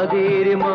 রাধের মা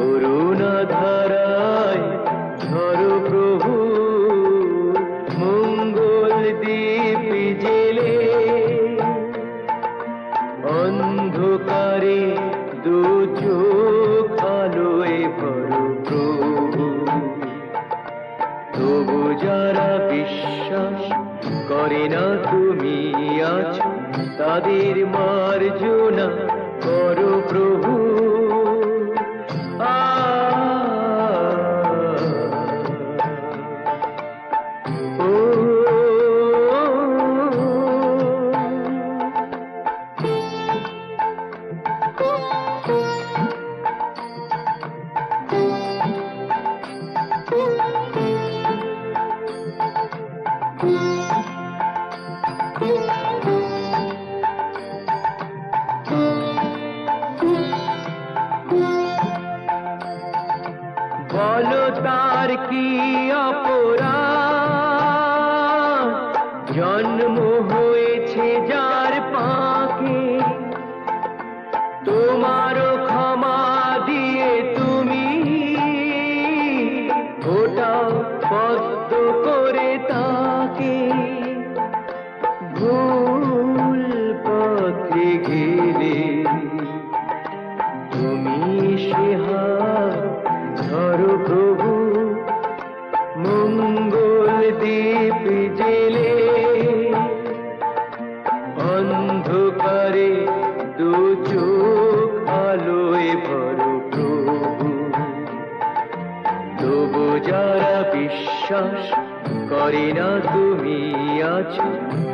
गुरु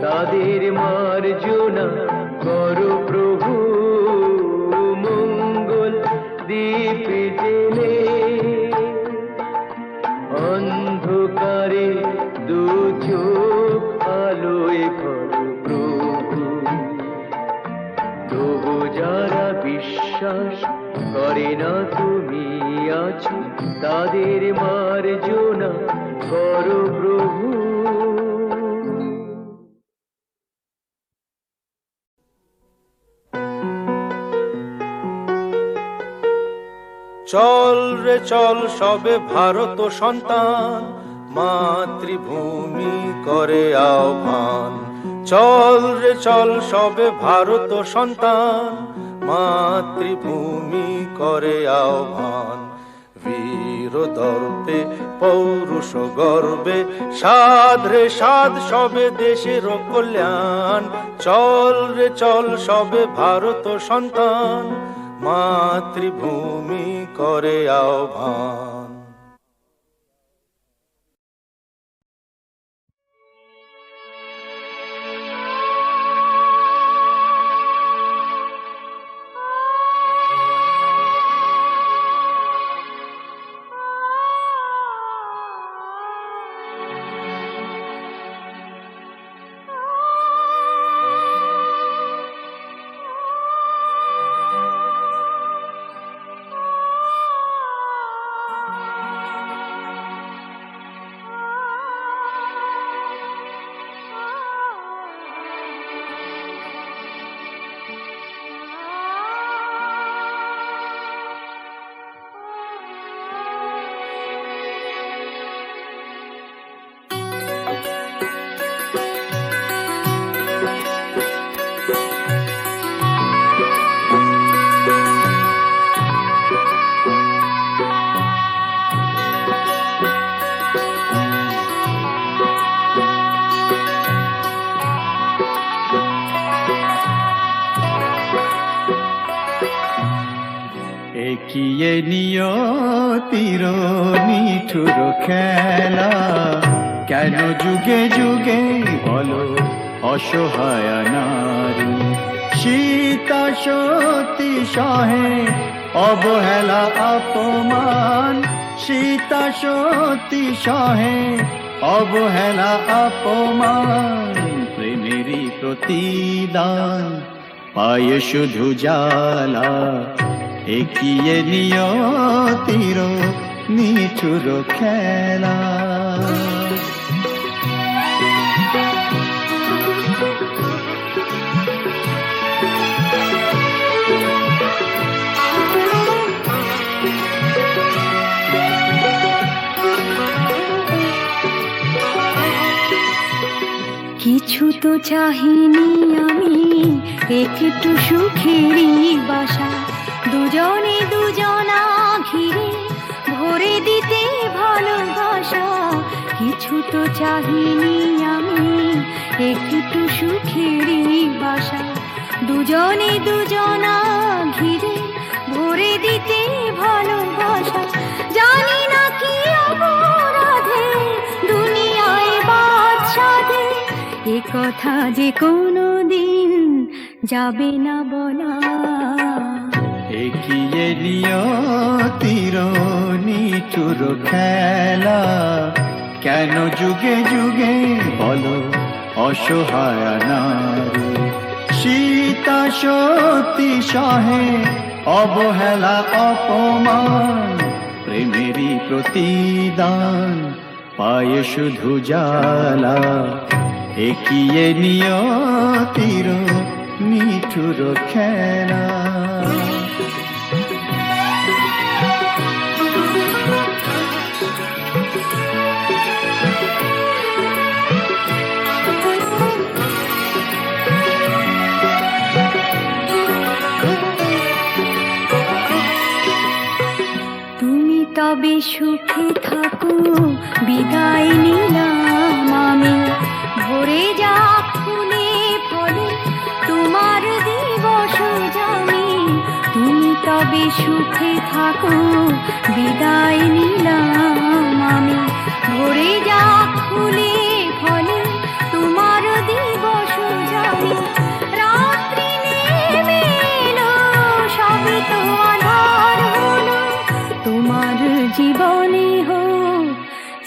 তাদের মা চল রে চল, সবে ভারত সন্তান। মাতৃভূমি করে আহ্বান। চল রে চল, সবে ভারত সন্তান। মাতৃভূমি করে আহ্বান। বীর দর্পে পৌরুষ গর্বে, সাধ রে সাধ, সবে দেশের কল্যাণ। চল রে চল, সবে ভারত সন্তান। মাতৃভূমি করে আহ্বান। নিয়তির নিঠুর খেলা। কেন যুগে যুগে বলো, অসহায় নারী। সীতা সতী সহে অবহেলা অপমান। সীতা সতী সহে অবহেলা অপমান। প্রেমেরই প্রতিদান, পায় শুধু জ্বালা। একিয়ে নিয়তির নিচুর খেলা। কিছু তো চাহিনি আমি একটু সুখেরই বাসা। দুজনে দুজনা ঘিরে ভরে দিতে ভালোবাসা। কিছু তো চাহিনি আমি, একটু সুখেরই বাসা। দুজনে দুজনা ঘিরে ভরে দিতে ভালোবাসা। জানি না কি অপরাধে দুনিয়ায় বাদশাধে এ কথা যে কোনো দিন যাবে না বলা। একিয়ে নিয়তির নিচুর খেলা। কেন যুগে যুগে বলো অসহায় নারী? সীতা সতী সহে অবহেলা, অপমান, প্রেমেরই প্রতিদান, পায় শুধু জ্বালা। একিয়ে নিয়তির নিঠুর খেলা। তবে সুখে থাকো বিদায় নিলাম আমি। ভরে যা ফুলে ফলে তোমার দিবস জানি তুমি তবে সুখে থাকো বিদায় নিলাম আমি। ভরে যা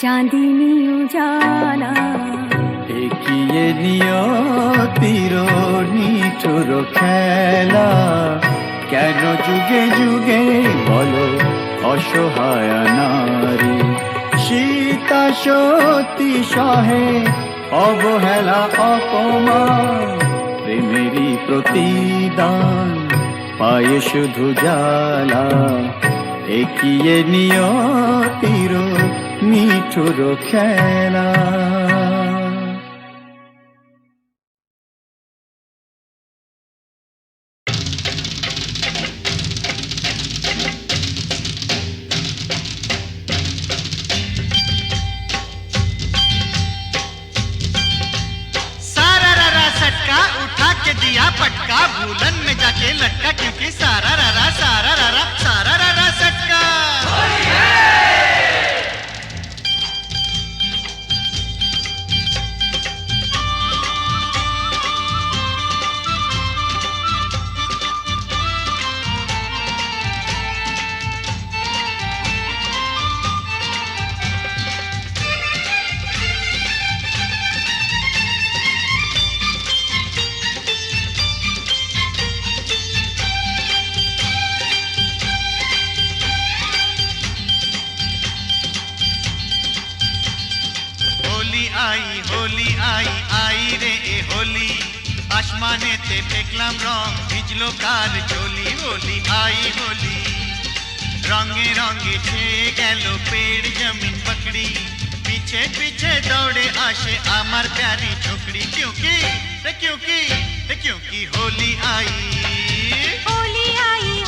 চাঁদিনী উজালা এগিয়ে নিয়তির নিঠুর খেলা। কেন যুগে যুগে বলো অসহায় নারী? সীতা সতী সহে অবহেলা, অপমান, প্রেমেরই প্রতিদান, পায়ে শুধু জ্বালা। একিয়ে নিয়তির মিঠুর খেলা पीछे पीछे दौड़े आशे आमर प्यारी छोकरी क्योंकि क्योंकि क्योंकि होली आई। होली आई।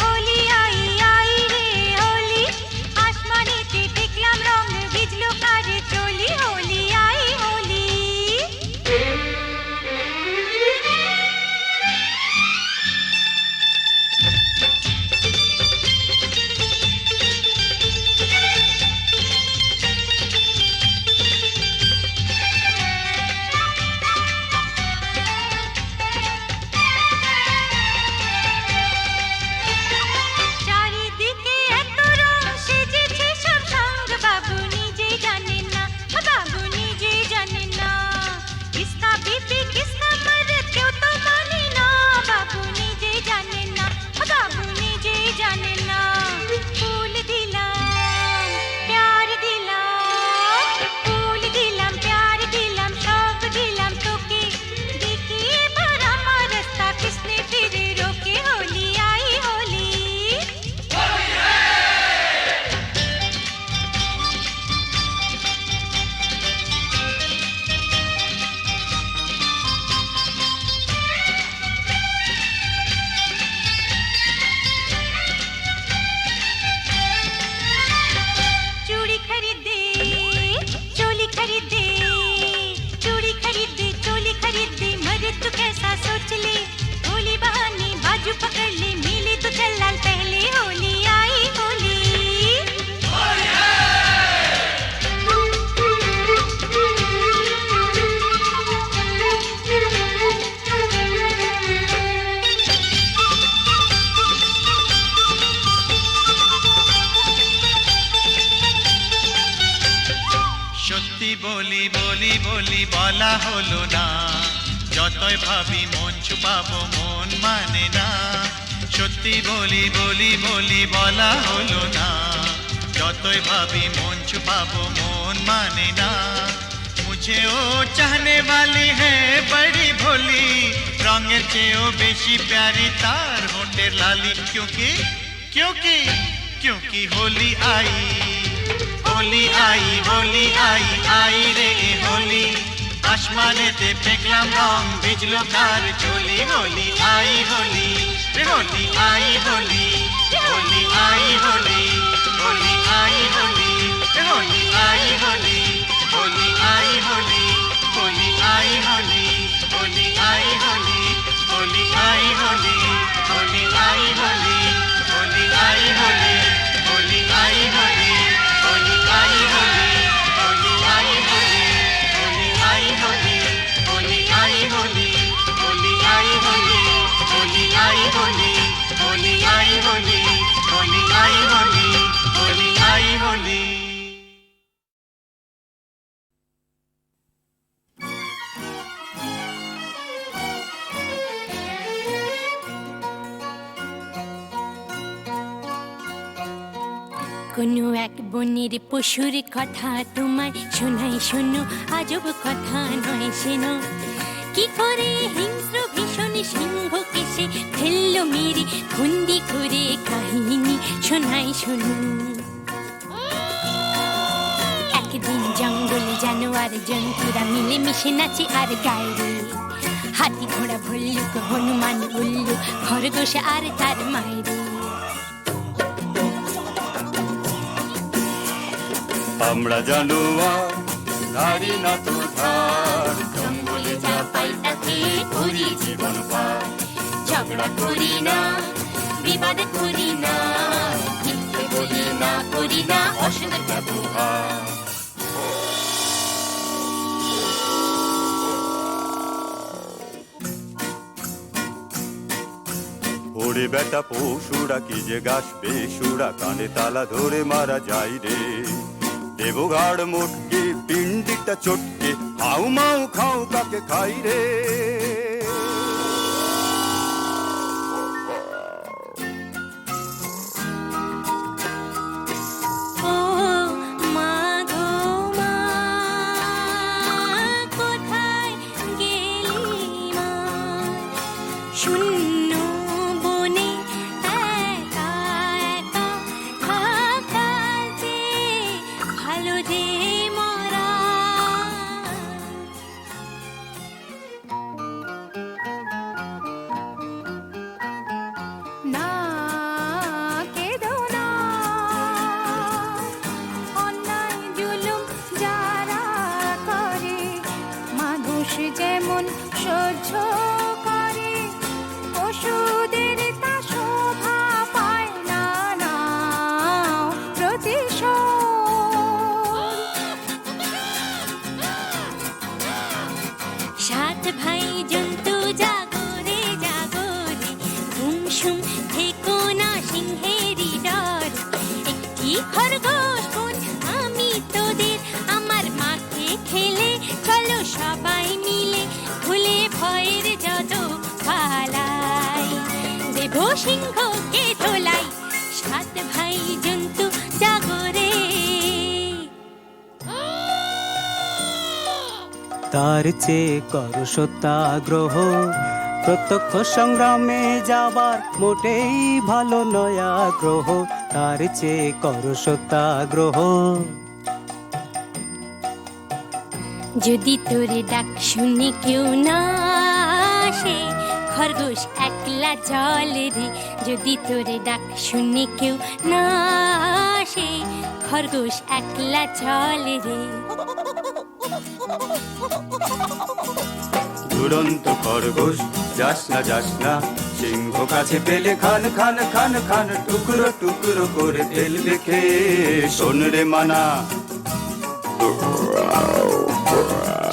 বলি বলি বলা হলো না যতই ভাবি মন ছুপাবো মন মানে না সত্যি বলি বলি বলি বলা হলো না যতই ভাবি মন ছুপাবো মন মানে না মুঝে ও চাহনে वाली है बड़ी भोली রঙের চেয়েও বেশি প্যারি তার হোটের লালি क्योंकि क्योंकि क्योंकि होली आई হোলি আই হোলি আই আই রে হোলি আসমানেতে ফেকলাম রং ভিজলো কার চলি হোলি আই হোলি হোলি আই হোলি হোলি আই হোলি হোলি আই হোলি হোলি আই হোলি হোলি আই হোলি হোলি আই হোলি হোলি আই হোলি হোলি আই হোলি হোলি আই হোলি হোলি আই হোলি হোলি আই হোলি কোনো এক বনের পশুর কথা তোমায় শোনাই শোনো, আজব কথা নয় শোনো কি করে হিংস্র ভীষণ সিংহ কেসে ফেলল মেরে খুন্দি করে কাহিনী শোনাই শোনো। এক বন্য আর জন্তুরা মিলে মিশে নাচে আর গায়ে হাতি ঘোড়া ভল্লুক হনুমান উল্লু খরগোশ আর তার মায়ের আমরা জানোয়ার, নারী না তো ধার। জঙ্গলে যা পাই তাতে করি জীবন পার। ঝগড়া করি না বিবাদ করি না মিথ্যে বলি না করি না অসৎ ব্যবহার ওরে বেটা পশুরা, কি যে গাছ বেসুরা কানে তালা ধরে মারা যায় রে। দেবঘাড় মোটকে পিন্ডিটা চটকে হাউ মাউ খাও তাকে খাই রে। শূন্য সিংহকে তোলাই। সাত ভাই জন্তু জাগরে তার চেয়ে কর সত্যাগ্রহ প্রত্যক্ষ সংগ্রামে যাবার মোটেই ভালো নয় আগ্রহ। তার চেয়ে কর সত্যাগ্রহ। যদি তোরে ডাক শুনে কেউ না আসে খরগোশ একলা জল রে। যদি তোরে ডাক শুনে কেউ না আসে খরগোশ একলা জল রে। দুরন্ত খরগোশ যাস না যাস না সিংহ কাছে পেলে খান খান খান খান টুকরো টুকরো করে ফেলবে খেয়ে শোন রে মানা।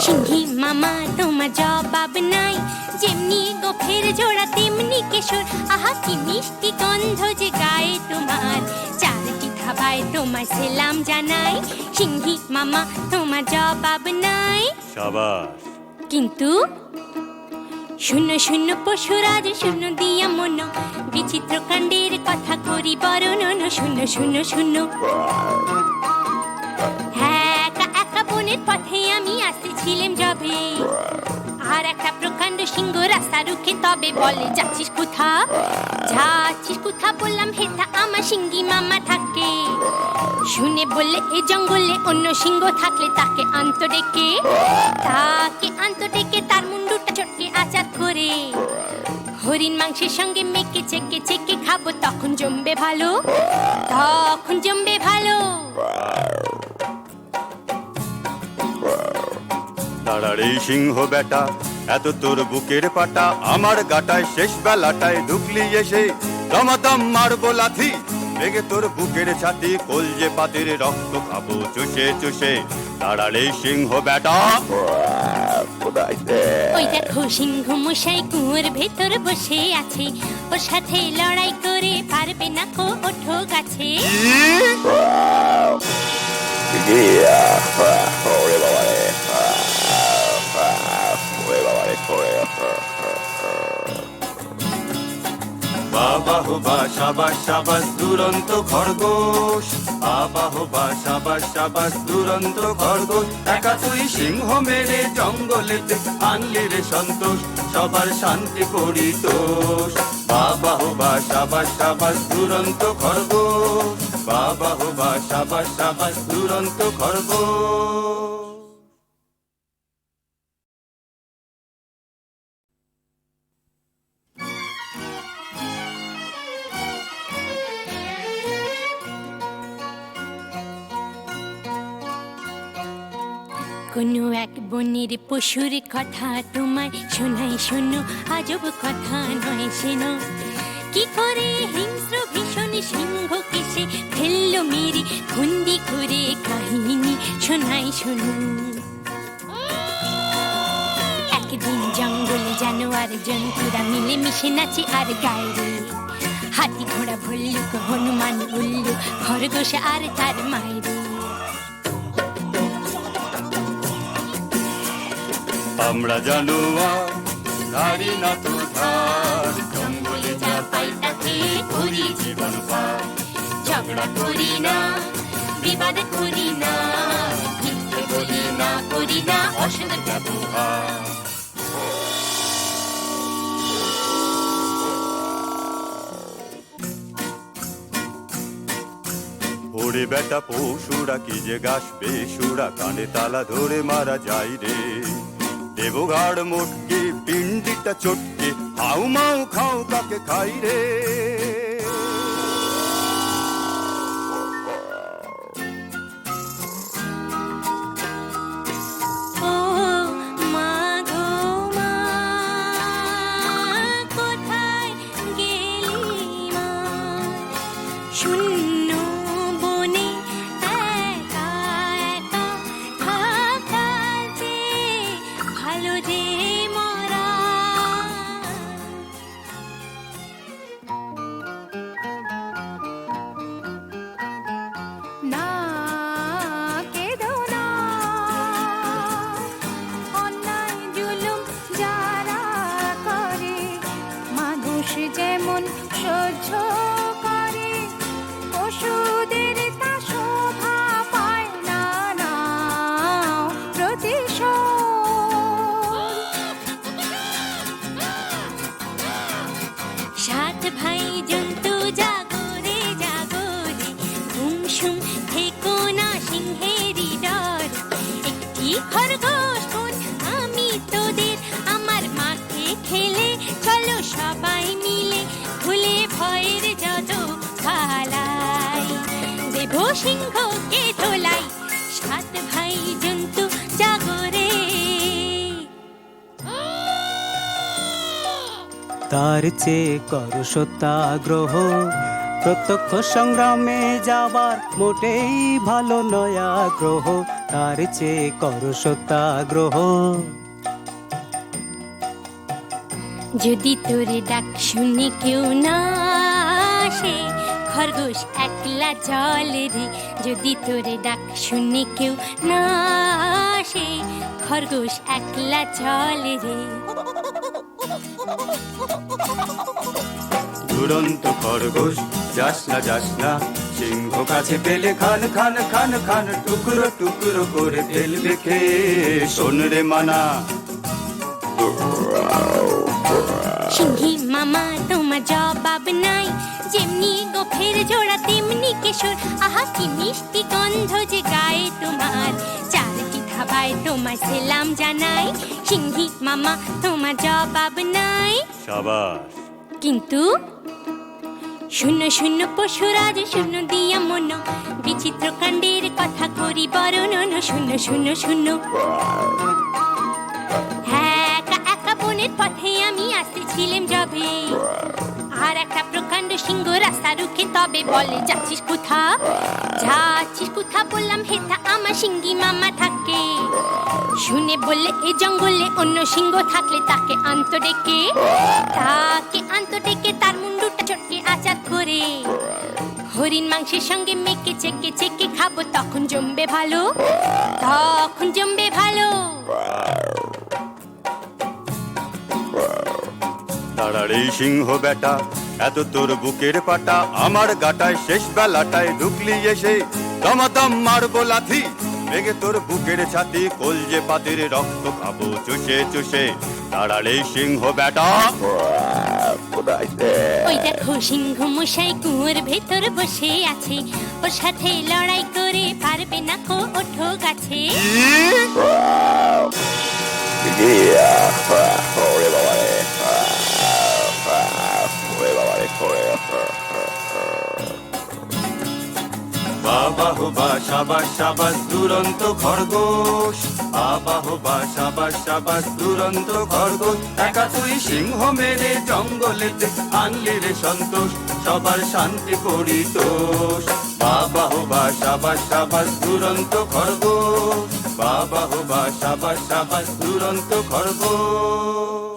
সিংহি মামা তোমার জবাব নাই। যেমনি গোফের জোড়া তেমনি কেশর। আহা কি মিষ্টি গন্ধ যে গায়ে তোমার। চারটি থাবায় তোমার সেলাম জানাই। সিংহি মামা তোমার জবাব নাই। সাবাস। কিন্তু শূন্য শূন্য পশুরাজ শূন্য দিয়া মন। বিচিত্র কাণ্ডের কথা করি বরণন শূন্য শূন্য শূন্য। হ্যাঁ একা একা বনের পথে আমি আসতেছিলাম যবে। প্রকাণ্ড সিংহ রাস্তা রুখে তবে বলে, যাচ্ছিস কোথা? যাচ্ছিস কোথা? বললাম হেতা আমার সিঙ্গি মামা থাকে। শুনে বললে, এ জঙ্গলে অন্য সিংহ থাকলে তাকে আন্ত ডেকে। তাকে আন্ত ডেকে, তার মুন্ডুটা চটকে আচার করে। হরিণ মাংসের সঙ্গে মেকে চেকে চেকে খাব, তখন জমবে ভালো। তখন জমবে ভালো। দাঁড়ার এই সিংহ বেটা এত তোর বুকের পাটা আমার গাটায় শেষ বেলাটায় ঢুকলি এসে দমাদম মারবো লাথি লেগে তোর বুকের ছাতি কলজে পাতির রক্ত খাব চুষে চুষে এই সিংহ বেটা। ওই দেখো সিংহ মশাই কুয়োর ভেতর বসে আছে ওর সাথে লড়াই করে পারবে না কো ওঠো গাছে। বাবা হো বা সাবাস সাবাস, দুরন্ত খরগোশ। বাবা হো বা সাবাস সাবাস, দুরন্ত খরগোশ। একা তুই সিংহ মেরে জঙ্গলেতে আনলি রে সন্তোষ, সবার শান্তি করি তোষ বাবা বা সাবাস সাবাস, দুরন্ত খরগোশ। বাবা বা সাবাস সাবাস, দুরন্ত খরগোশ। কোনো এক বনের পশুর কথা তোমায় শোনাই, শোনো, আজব কথা নয় শোনো। কি করে হিংস্র ভীষণ সিংহ কেসে ফেলল মেরে খুন্দি করে কাহিনী শোনাই, শোনো। একদিন জঙ্গলে জানোয়ার জন্তুরা মিলে মিশে নাচে আর গায়ে। হাতি ঘোড়া ভল্লুক, হনুমান উল্লু, খরগোশ আর তার মায়ের আমরা জানোয়ার নারী না তো ধার। জঙ্গলে যা পাই, তাতে করি জীবন পার। ঝগড়া করি না, বিবাদ করি না, মিথ্যে বলি না, করি না, অসৎ ব্যবহার। ওরে বেটা পশুরা কি যে গাছ বেসুরা কানে তালা ধরে মারা যায় রে। দেবঘাড় মোটকে পিন্ডিটা চটকে হাউ মাউ খাও তাকে খাই রে। ও তোদের আমার মাকে খেলে। সবাই মিলে খুলে ভয়ের যত পালাই দেব সিংহকে তোলাই সাত ভাই জন্তু জাগরে তার চেয়ে কর সত্যাগ্রহ প্রত্যক্ষ সংগ্রামে যাবার মোটেই ভালো নয় আগ্রহ, তার চেয়ে কর সত্যাগ্রহ। যদি তোরে ডাক শুনে কেউ না আসে, খরগোশ একলা জল রে। যদি তোরে ডাক শুনে কেউ না আসে, খরগোশ একলা জল রে। দুরন্ত খরগোশ যাস না যাস না। সিংহ কাছে পেলে খান খান খান খান টুকরো টুকরো করে ফেলবে খেয়ে শোন রে মানা। সিংহি মামা তোমার জবাব নাই। যেমনি গোফের জোড়া তেমনি কেশর। আহা কি মিষ্টি গন্ধ যে গায়ে তোমার। চারটি তোমার সেলাম জানাই। সিংহি মামা তোমার জবাব নাই। সাবাস। কিন্তু শূন্য শূন্য পশুরাজ, শূন্য দিয়া মন। বিচিত্র কাণ্ডের কথা করি বর্ণন শূন্য শূন্য শূন্য। একা একা বনের পথে আমি আসতেছিলাম যবে। আর একটা প্রকাণ্ড সিংহ রাস্তা রুখে তবে বলে, যাচ্ছিস কোথা? যাচ্ছিস কোথা? বললাম হেথা আমার সিঙ্গি মামা থাকে। শুনে বললে, এ জঙ্গলে অন্য সিংহ থাকলে তাকে আন্ত ডেকে। তাকে আন্ত ডেকে তার করে। হরিণ মাংসের সঙ্গে মেকে চেকে চেকে খাব, তখন জমবে ভালো, তখন জমবে ভালো। তারার সিংহ বেটা, এত তোর বুকের পাটা, আমার গাটায় শেষ বেলাটায় ঢুকলি এসে, দমাদম মারবো লাথি, ভেঙে তোর বুকের ছাতি কলজে পাতির রক্ত খাব, চুষে চুষে। তারার সিংহ বেটা ওই দেখো সিংহ মশাই কুয়োর ভেতর বসে আছে। ওর সাথে লড়াই করে পারবে না কো ওঠো গাছে। বাবা হো বা সাবাস সাবাস দুরন্ত খরগোশ। বাবা বা সাবাস সাবাস দুরন্ত খরগোশ। একা তুই সিংহ মেরে জঙ্গলেতে আনলি রে সন্তোষ, সবার শান্তি করি তোষ বাবা হো বা সাবাস সাবাস দুরন্ত খরগোশ। বাবা বা সাবাস সাবাস দুরন্ত খরগোশ।